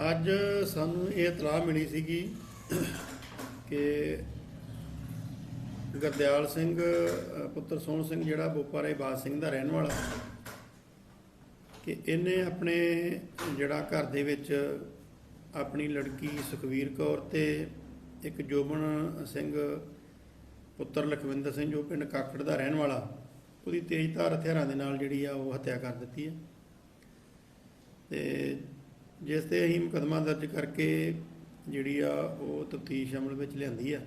ਅੱਜ ਸਾਨੂੰ ਇਹ ਇਤਲਾਹ ਮਿਲੀ ਸੀਗੀ ਕਿ ਗੁਰਦਿਆਲ ਸਿੰਘ ਪੁੱਤਰ ਸੋਹਣ ਸਿੰਘ ਜਿਹੜਾ ਬੋਪਾਰੇ ਬਾਦ ਸਿੰਘ ਦਾ ਰਹਿਣ ਵਾਲਾ, ਕਿ ਇਹਨੇ ਆਪਣੇ ਜਿਹੜਾ ਘਰ ਦੇ ਵਿੱਚ ਆਪਣੀ ਲੜਕੀ ਸੁਖਵੀਰ ਕੌਰ ਤੇ ਇੱਕ ਜੋਬਨ ਸਿੰਘ, ਪੁੱਤਰ ਲਖਵਿੰਦਰ ਸਿੰਘ ਜੋ ਪਿੰਡ ਕਾਕੜ ਦਾ ਰਹਿਣ ਵਾਲਾ, ਉਹਦੀ ਤੇਜ਼ਧਾਰ ਹਥਿਆਰਾਂ ਦੇ ਨਾਲ ਜਿਹੜੀ ਆ ਉਹ ਹੱਤਿਆ ਕਰ ਦਿੱਤੀ ਹੈ। ਤੇ ਜਿਸ ਤੇ ਅਸੀਂ ਮੁਕੱਦਮਾ ਦਰਜ ਕਰਕੇ ਜਿਹੜੀ ਆ ਉਹ ਤਫਤੀਸ਼ ਅਮਲ ਵਿੱਚ ਲਿਆਂਦੀ ਆ।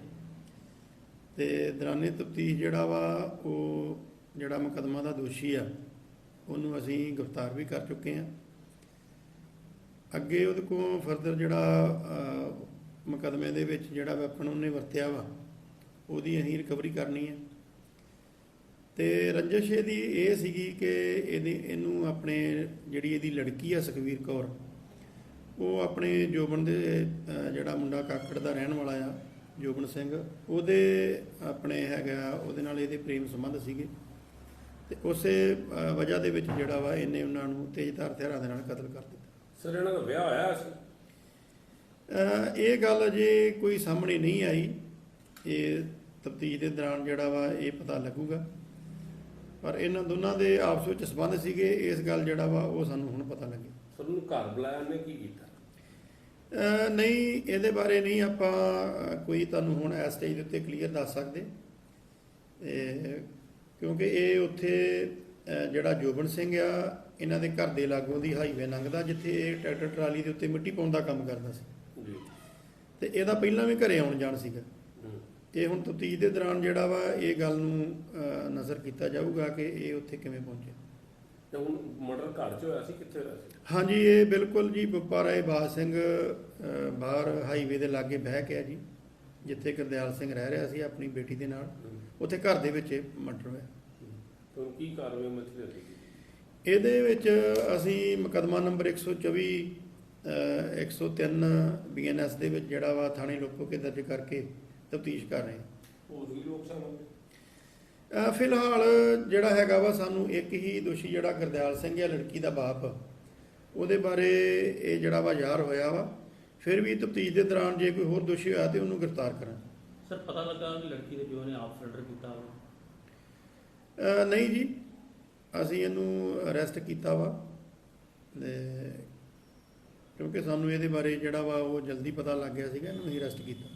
ਤੇ ਦੌਰਾਨੇ ਤਫਤੀਸ਼ ਜਿਹੜਾ ਵਾ ਉਹ ਜਿਹੜਾ ਮੁਕੱਦਮਾ ਦਾ ਦੋਸ਼ੀ ਆ ਉਹਨੂੰ ਅਸੀਂ ਗ੍ਰਿਫਤਾਰ ਵੀ ਕਰ ਚੁੱਕੇ ਆ। ਅੱਗੇ ਉਹਦੇ ਕੋਲ ਫਰਦਰ ਜਿਹੜਾ ਅਹ, ਮੁਕੱਦਮੇ ਦੇ ਵਿੱਚ ਜਿਹੜਾ ਵੈਪਨ ਉਹਨੇ ਵਰਤਿਆ ਵਾ ਉਹਦੀ ਅਸੀਂ ਰਿਕਵਰੀ ਕਰਨੀ ਹੈ ਤੇ ਰੰਜਸ਼ ਇਹਦੀ ਇਹ ਸੀਗੀ ਕਿ ਇਹਦੀ ਇਹਨੂੰ ਆਪਣੇ ਜਿਹੜੀ ਇਹਦੀ ਲੜਕੀ ਆ ਸੁਖਵੀਰ ਕੌਰ ਉਹ ਆਪਣੇ ਜੋਬਨ ਦੇ ਜਿਹੜਾ ਮੁੰਡਾ ਕਾਕੜ ਦਾ ਰਹਿਣ ਵਾਲਾ ਆ ਜੋਬਨ ਸਿੰਘ ਉਹਦੇ ਆਪਣੇ ਹੈਗਾ ਉਹਦੇ ਨਾਲ ਇਹਦੇ ਪ੍ਰੇਮ ਸੰਬੰਧ ਸੀਗੇ। ਤੇ ਉਸੇ ਵਜ੍ਹਾ ਦੇ ਵਿੱਚ ਜਿਹੜਾ ਵਾ ਇਹਨੇ ਉਹਨਾਂ ਨੂੰ ਤੇਜ਼ਧਾਰ ਹਥਿਆਰਾਂ ਦੇ ਨਾਲ ਕਤਲ ਕਰ ਦਿੱਤਾ। ਸਰ ਇਹਨਾਂ ਦਾ ਵਿਆਹ ਹੋਇਆ ਸੀ? ਇਹ ਗੱਲ ਅਜੇ ਕੋਈ ਸਾਹਮਣੇ ਨਹੀਂ ਆਈ। ਇਹ ਤਫਤੀਸ਼ ਦੇ ਦੌਰਾਨ ਜਿਹੜਾ ਵਾ ਇਹ ਪਤਾ ਲੱਗੂਗਾ। ਪਰ ਇਹਨਾਂ ਦੋਨਾਂ ਦੇ ਆਪਸ ਵਿੱਚ ਸੰਬੰਧ ਸੀਗੇ। ਇਸ ਗੱਲ ਜਿਹੜਾ ਵਾ ਉਹ ਸਾਨੂੰ ਹੁਣ ਪਤਾ ਲੱਗੇ ਉਹਨੂੰ ਘਰ ਬੁਲਾਇਆ ਉਹਨੇ ਕੀ ਕੀਤਾ? ਨਹੀਂ ਇਹਦੇ ਬਾਰੇ ਨਹੀਂ ਆਪਾਂ ਕੋਈ ਤੁਹਾਨੂੰ ਹੁਣ ਇਸ ਸਟੇਜ ਦੇ ਉੱਤੇ ਕਲੀਅਰ ਦੱਸ ਸਕਦੇ। ਕਿਉਂਕਿ ਇਹ ਉੱਥੇ ਜਿਹੜਾ ਜੋਬਨ ਸਿੰਘ ਆ ਇਹਨਾਂ ਦੇ ਘਰ ਦੇ ਲਾਗੋਂ ਦੀ ਹਾਈਵੇ ਲੰਘਦਾ ਜਿੱਥੇ ਇਹ ਟਰੈਕਟਰ ਟਰਾਲੀ ਦੇ ਉੱਤੇ ਮਿੱਟੀ ਪਾਉਣ ਦਾ ਕੰਮ ਕਰਦਾ ਸੀ। ਜੀ। ਤੇ ਇਹਦਾ ਪਹਿਲਾਂ ਵੀ ਘਰੇ ਆਉਣ ਜਾਣ ਸੀਗਾ। ਇਹ ਹੁਣ ਤਫਤੀਸ਼ ਦੇ ਦੌਰਾਨ ਜਿਹੜਾ ਵਾ ਇਹ ਗੱਲ ਨੂੰ ਨਜ਼ਰ ਕੀਤਾ ਜਾਊਗਾ ਕਿ ਇਹ ਉੱਥੇ ਕਿਵੇਂ ਪਹੁੰਚੇ। ਤੇ ਹੁਣ ਮਰਡਰ ਘਰ 'ਚ ਹੋਇਆ ਸੀ ਕਿੱਥੇ ਹੋਇਆ ਸੀ? ਹਾਂਜੀ ਇਹ ਬਿਲਕੁਲ ਜੀ ਬੁੱਪਾਰਾਏ ਬਾਦ ਸਿੰਘ ਅਹ, ਬਾਹਰ ਹਾਈਵੇ ਦੇ ਲਾਗੇ ਬਹਿ ਕੇ ਆ ਜੀ ਜਿੱਥੇ ਗੁਰਦਿਆਲ ਸਿੰਘ ਰਹਿ ਰਿਹਾ ਸੀ ਆਪਣੀ ਬੇਟੀ ਦੇ ਨਾਲ ਉੱਥੇ ਘਰ ਦੇ ਵਿੱਚ ਮਰਡਰ ਹੋਇਆ। ਤੇ ਹੁਣ ਕੀ ਕਾਰਵਾਈ ਮੱਛੀ ਹੋਈ ਇਹਦੇ ਵਿੱਚ ਅਸੀਂ ਮੁਕੱਦਮਾ ਨੰਬਰ 124 ਅਹ, 103 ਬੀਐਨਐਸ ਦੇ ਵਿੱਚ ਜਿਹੜਾ ਵਾ ਥਾਣੇ ਲੋਕੋ ਕੇ ਦਰਜ ਕਰਕੇ ਤਫਤੀਸ਼ ਕਰ ਰਹੇ ਹਾਂ। ਹੋਰ ਵੀ ਲੋਕ ਅਹ ਫਿਲਹਾਲ ਜਿਹੜਾ ਹੈਗਾ ਵਾ ਸਾਨੂੰ ਇੱਕ ਹੀ ਦੋਸ਼ੀ ਜਿਹੜਾ ਗੁਰਦਿਆਲ ਸਿੰਘ ਹੈ ਲੜਕੀ ਦਾ ਬਾਪ ਉਹਦੇ ਬਾਰੇ ਇਹ ਜਿਹੜਾ ਵਾ ਜ਼ਾਹਰ ਹੋਇਆ ਵਾ। ਫਿਰ ਵੀ ਤਫਤੀਸ਼ ਦੇ ਦੌਰਾਨ ਜੇ ਕੋਈ ਹੋਰ ਦੋਸ਼ੀ ਹੋਇਆ ਤੇ ਉਹਨੂੰ ਗ੍ਰਿਫਤਾਰ ਕਰਾਂ ਸਰ ਪਤਾ ਲੱਗਾ ਕਿ ਲੜਕੀ ਦੇ ਪਿਓ ਨੇ ਆਪ ਸਰੈਂਡਰ ਕੀਤਾ ਵਾ। ਨਹੀਂ ਜੀ ਅਸੀਂ ਇਹਨੂੰ ਅਰੈਸਟ ਕੀਤਾ ਵਾ। ਤੇ ਕਿਉਂਕਿ ਸਾਨੂੰ ਇਹਦੇ ਬਾਰੇ ਜਿਹੜਾ ਵਾ ਉਹ ਜਲਦੀ ਪਤਾ ਲੱਗ ਗਿਆ ਸੀਗਾ ਇਹਨੂੰ ਅਰੈਸਟ ਕੀਤਾ।